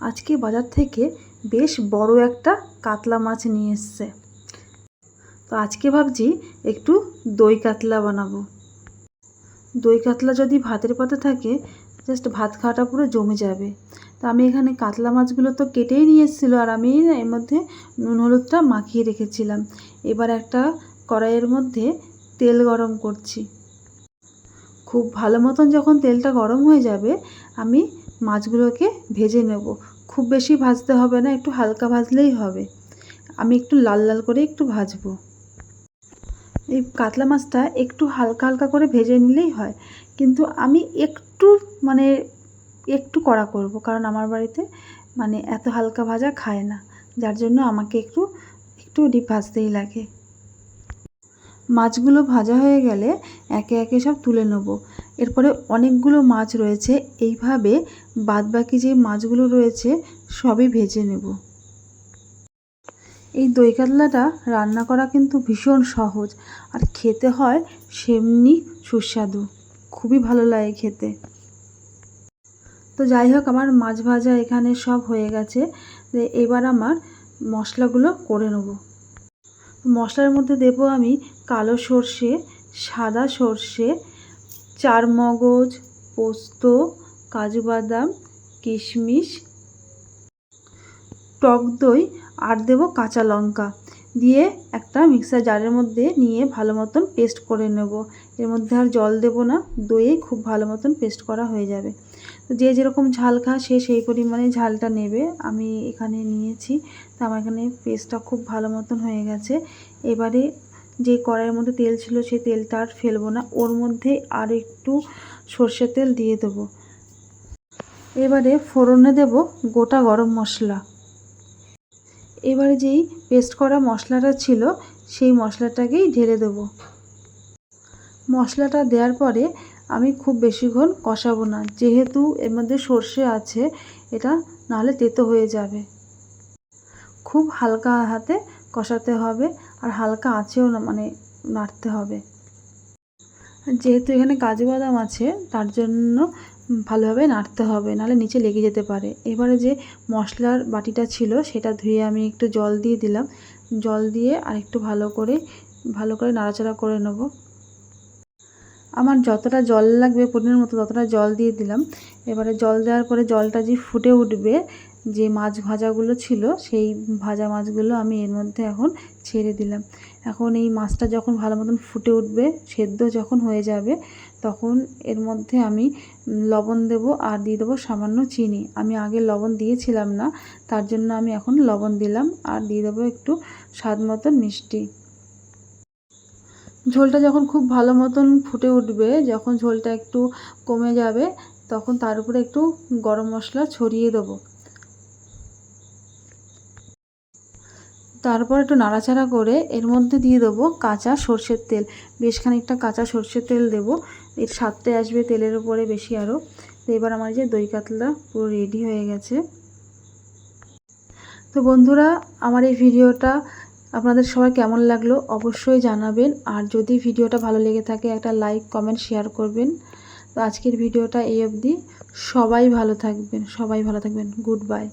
আজকে বাজার থেকে বেশ বড় একটা কাতলা মাছ নিয়ে এসছে। তো আজকে ভাবছি একটু দই কাতলা বানাবো। দই কাতলা যদি ভাতের পাতে থাকে জাস্ট ভাত খাওয়াটা পুরো জমে যাবে। তো আমি এখানে কাতলা মাছগুলো তো কেটেই নিয়ে এসেছিল আর আমি এর মধ্যে নুন হলুদটা মাখিয়ে রেখেছিলাম। এবার একটা কড়াইয়ের মধ্যে তেল গরম করছি। খুব ভালো মতন যখন তেলটা গরম হয়ে যাবে, আমি মাছগুলোকে ভেজে নেব। খুব বেশি ভাজতে হবে না, একটু হালকা ভাজলেই হবে। আমি একটু লাল লাল করে একটু ভাজবো। এই কাতলা মাছটা একটু হালকা হালকা করে ভেজে নিলেই হয়। কিন্তু আমি একটু মানে একটু কড়া করব, কারণ আমার বাড়িতে মানে এত হালকা ভাজা খায় না। যার জন্য আমাকে একটু একটু ডিপ ভাজতেই লাগে। মাছগুলো ভাজা হয়ে গেলে একে একে সব তুলে নেব। এরপরে অনেকগুলো মাছ রয়েছে, এইভাবে বাদবাকি যে মাছগুলো রয়েছে, সবই ভেজে নেব। এই দই কাতলাটা রান্না করা কিন্তু ভীষণ সহজ, আর খেতে হয় সেমনি সুস্বাদু, খুবই ভালো লাগে খেতে। তো যাই হোক, আমার মাছ ভাজা এখানে সব হয়ে গেছে এবার আমার মশলাগুলো করে নেব। মশলার মধ্যে দেব আমি কালো সর্ষে, সাদা সর্ষে চার মগজ পোস্ত কাজু বাদাম কিশমিশ, টক দই আর দেবো কাঁচা লঙ্কা। দিয়ে একটা মিক্সার জারের মধ্যে নিয়ে ভালো মতন পেস্ট করে নেব। এর মধ্যে আর জল দেব না, দইয়ে খুব ভালো মতন পেস্ট করা হয়ে যাবে। তো যে যেরকম ঝাল খা সে সেই পরিমাণে ঝালটা নেবে। আমি এখানে নিয়েছি, তো আমার এখানে পেস্টটা খুব ভালো মতন হয়ে গেছে। এবারে যে কড়াইয়ের মধ্যে তেল ছিল সেই তেলটা আর ফেলব না। ওর মধ্যে আর একটু সর্ষের তেল দিয়ে দেবো। এবারে ফোড়নে দেব গোটা গরম মশলা। এবারে যেই পেস্ট করা মশলাটা ছিল, সেই মশলাটাকেই ঢেলে দেব। মশলাটা দেওয়ার পরে আমি খুব বেশিক্ষণ কষাবো না। যেহেতু এর মধ্যে সর্ষে আছে, এটা নাহলে তেতো হয়ে যাবে। খুব হালকা হাতে কষাতে হবে। আর হালকা আঁচেও না মানে নাড়তে হবে। যেহেতু এখানে কাজু বাদাম আছে, তার জন্য ভালোভাবে নাড়তে হবে, নাহলে নিচে লেগে যেতে পারে। এবারে যে মশলার বাটিটা ছিল, সেটা ধুয়ে আমি একটু জল দিয়ে দিলাম। জল দিয়ে আর একটু ভালো করে ভালো করে নাড়াচাড়া করে নেব। আমার যতটা জল লাগবে পনিরের মতো ততটা জল দিয়ে দিলাম। এবারে জল দেওয়ার পরে জলটা যে ফুটে উঠবে যে মাছ ভাজাগুলো ছিল, সেই ভাজা মাছগুলো আমি এর মধ্যে এখন ছেড়ে দিলাম। এখন এই মাছটা যখন ভালো মতন ফুটে উঠবে, সেদ্ধ যখন হয়ে যাবে, তখন এর মধ্যে আমি লবণ দেব আর দিয়ে দেবো সামান্য চিনি। আমি আগে লবণ দিয়েছিলাম না, তার জন্য আমি এখন লবণ দিলাম আর দিয়ে দেবো একটু স্বাদ মতন মিষ্টি। ঝোলটা যখন খুব ভালো মতন ফুটে উঠবে, যখন ঝোলটা একটু কমে যাবে, তখন তার উপরে একটু গরম মশলা ছড়িয়ে দেবো। তারপর একটু নাড়াচাড়া করে এর মধ্যে দিয়ে দেবো কাঁচা সর্ষের তেল। বেশ খানিকটা কাঁচা সর্ষের তেল দেবো। এর স্বাদটাই আসবে তেলের উপরে বেশি আরও তো এবার আমার যে দই কাতলা পুরো রেডি হয়ে গেছে। তো বন্ধুরা, আমার এই ভিডিওটা আপনাদের সবাই কেমন লাগল অবশ্যই জানাবেন। আর যদি ভিডিওটা ভালো লেগে থাকে, একটা লাইক কমেন্ট শেয়ার করবেন। তো আজকের ভিডিওটা এই অবধি। সবাই ভালো থাকবেন, সবাই ভালো থাকবেন। Good bye